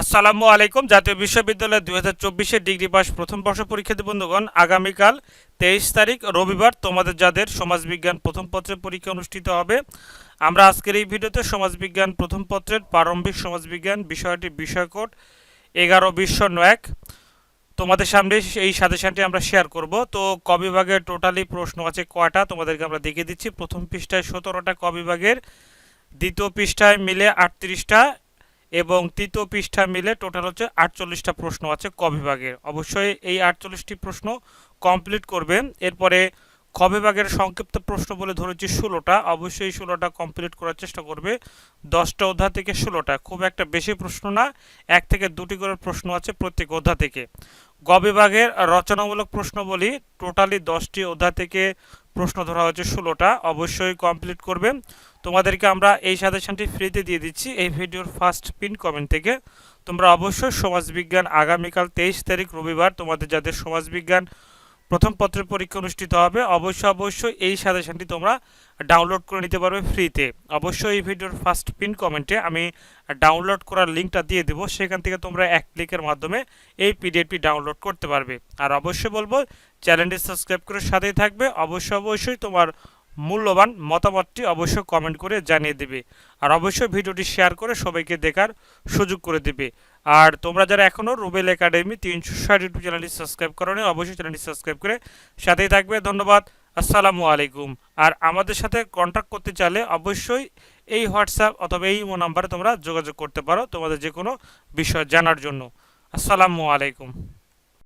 আসসালামু আলাইকুম। জাতীয় বিশ্ববিদ্যালয় দুই হাজার চব্বিশের ডিগ্রি পাস প্রথম বর্ষ পরীক্ষার্থী বন্ধুগণ, আগামীকাল তেইশ তারিখ, রবিবার তোমাদের যাদের সমাজবিজ্ঞান প্রথম পত্রের পরীক্ষা অনুষ্ঠিত হবে, আমরা আজকের এই ভিডিওতে সমাজবিজ্ঞান প্রথম পত্রের প্রারম্ভিক সমাজবিজ্ঞান বিষয়টি বিষয়কোড এগারো বিশ শূন্য এক তোমাদের সামনে এই সাজেশনটি আমরা শেয়ার করব। তো ক বিভাগের টোটালি প্রশ্ন আছে কয়টা? তোমাদেরকে আমরা দেখিয়ে দিচ্ছি। প্রথম পৃষ্ঠায় সতেরোটা ক বিভাগের, দ্বিতীয় পৃষ্ঠায় মিলে আটত্রিশটা এবং তৃতীয় পৃষ্ঠা মিলে টোটাল হচ্ছে আটচল্লিশটা প্রশ্ন আছে ক বিভাগের। অবশ্যই এই আটচল্লিশটি প্রশ্ন কমপ্লিট করবেন। এরপরে খ বিভাগের সংক্ষিপ্ত প্রশ্ন বলে ধরেছি ষোলোটা। অবশ্যই ষোলোটা কমপ্লিট করার চেষ্টা করবে। দশটা অধ্যায় থেকে ষোলোটা। খুব একটা বেশি প্রশ্ন না। এক থেকে দুটি করে প্রশ্ন আছে প্রত্যেক অধ্যায় থেকে। গ বিভাগের রচনামূলক প্রশ্ন বলি। টোটালি দশটি অধ্যায় থেকে প্রশ্ন ধরা হয়েছে ষোলোটা। অবশ্যই কমপ্লিট করবেন। তোমাদেরকে আমরা এই সাজেশনটি ফ্রিতে দিয়ে দিচ্ছি। এই ভিডিওর ফার্স্ট পিন কমেন্ট থেকে। তোমরা অবশ্যই সমাজবিজ্ঞান আগামীকাল তেইশ তারিখ রবিবার তোমাদের যাদের সমাজবিজ্ঞান প্রথম পত্রের পরীক্ষা অনুষ্ঠিত হবে, অবশ্যই অবশ্যই এই সাজেশনটি তোমরা ডাউনলোড করে নিতে পারবে ফ্রিতে। অবশ্যই এই ভিডিওর ফার্স্ট পিন কমেন্টে আমি ডাউনলোড করার লিঙ্কটা দিয়ে দেবো। সেখান থেকে তোমরা এক ক্লিকের মাধ্যমে এই পিডিএফটি ডাউনলোড করতে পারবে। আর অবশ্যই বলব, চ্যানেলটি সাবস্ক্রাইব করে সাথেই থাকবে। অবশ্যই অবশ্যই তোমার মূল্যবান মতামতটি অবশ্যই কমেন্ট করে জানিয়ে দেবে। আর অবশ্যই ভিডিওটি শেয়ার করে সবাইকে দেখার সুযোগ করে দেবে। আর তোমরা যারা এখনও রুবেল একাডেমি তিনশো ষাট ইউটিউব চ্যানেলটি সাবস্ক্রাইব করো অবশ্যই চ্যানেলটি সাবস্ক্রাইব করে সাথেই থাকবে। ধন্যবাদ। আসসালামু আলাইকুম। আর আমাদের সাথে কন্ট্যাক্ট করতে চাইলে অবশ্যই এই হোয়াটসঅ্যাপ অথবা এই নাম্বারে তোমরা যোগাযোগ করতে পারো তোমাদের যে কোনো বিষয় জানার জন্য। আসসালামু আলাইকুম।